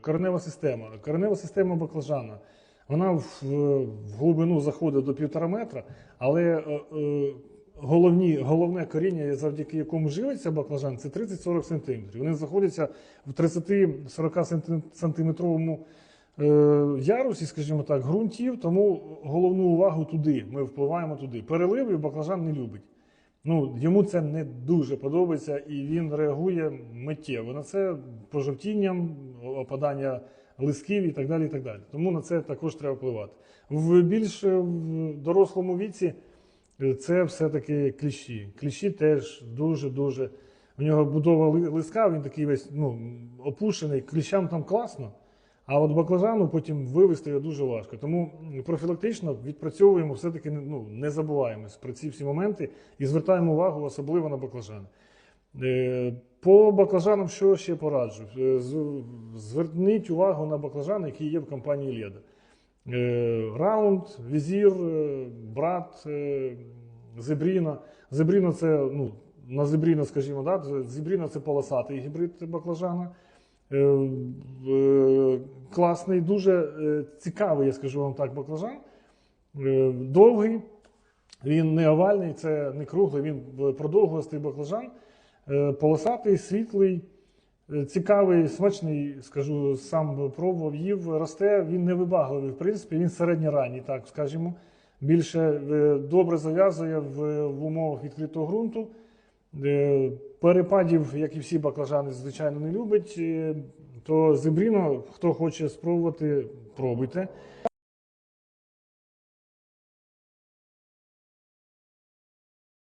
Коренева система. Коренева система баклажана. Вона в, в глибину заходить до півтора метра, але е, е, головні, головне коріння, завдяки якому живиться баклажан, це 30-40 см. Вони знаходяться в 30-40 сантиметровому е, ярусі, скажімо так, ґрунтів, тому головну увагу туди. Ми впливаємо туди. Переливів баклажан не любить. Ну, йому це не дуже подобається, і він реагує миттєво на це пожовтінням, опадання листків і так далі. І так далі. Тому на це також треба впливати. В більш е, в дорослому віці е, це все-таки кліщі. Кліщі теж дуже-дуже. У нього будова ли- листка, він такий весь ну, опушений. Кліщам там класно, а от баклажану потім вивести його дуже важко. Тому профілактично відпрацьовуємо, все-таки ну, не забуваємось про ці всі моменти і звертаємо увагу особливо на баклажани. Е, По баклажанам що ще пораджу? Е, Зверніть увагу на баклажани, які є в компанії Леда. Е, Раунд, візір, брат, зебріна. Зебріна це, ну, на зебріна, скажімо, да? зебріна це полосатий гібрид баклажана. Класний, дуже е, цікавий, я скажу вам так, баклажан. Е, Довгий, він не овальний, це не круглий, він продовгостий баклажан. Е, Полосатий, світлий, цікавий, смачний, скажу, сам пробував, їв, росте, він не вибагливий, в принципі, він середньоранній, так скажімо. Більше добре зав'язує в, в умовах відкритого ґрунту. Перепадів, як і всі баклажани, звичайно, не любить. То зебріно, хто хоче спробувати, пробуйте.